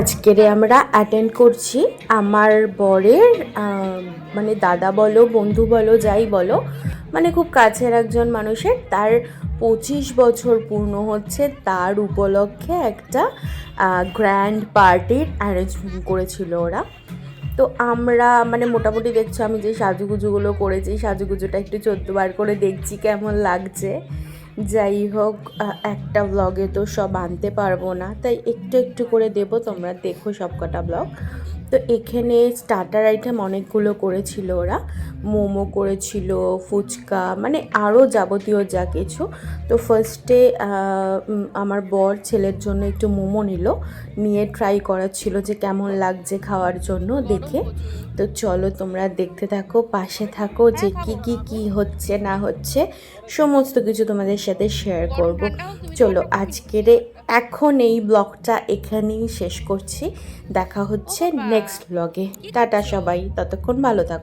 আজকেরে আমরা অ্যাটেন্ড করছি। আমার বরের মানে দাদা বলো, বন্ধু বলো, যাই বলো মানে খুব কাছের একজন মানুষের, তার পঁচিশ বছর পূর্ণ হচ্ছে, তার উপলক্ষে একটা গ্র্যান্ড পার্টির অ্যারেঞ্জমেন্ট করেছিল ওরা। তো আমরা মানে মোটামুটি দেখছ, আমি যে সাজুগুজুগুলো করেছি, সাজুগুজুটা একটু চোদ্দবার করে দেখছি কেমন লাগছে। যাই হোক একটা ব্লগে তো সব আনতে পারব না, তাই একটু একটু করে দেবো, তোমরা দেখো সব কটা ব্লগ তো এখানে স্টার্টার আইটেম অনেকগুলো করেছিল ওরা। মোমো করেছিল, ফুচকা মানে আরও যাবতীয় যা কিছু। তো ফার্স্টে আমার বর ছেলের জন্য একটু মোমো নিল, নিয়ে ট্রাই করাচ্ছিল যে কেমন লাগছে খাওয়ার জন্য দেখে। তো চলো তোমরা দেখতে থাকো, পাশে থাকো যে কি কি কি হচ্ছে না হচ্ছে, সমস্ত কিছু তোমাদের সাথে শেয়ার করব। চলো আজকের এখন এই ব্লগটা এখানেই শেষ করছি। দেখা হচ্ছে নেক্সট ব্লগে টাটা সবাই ততক্ষণ ভালো থাকো।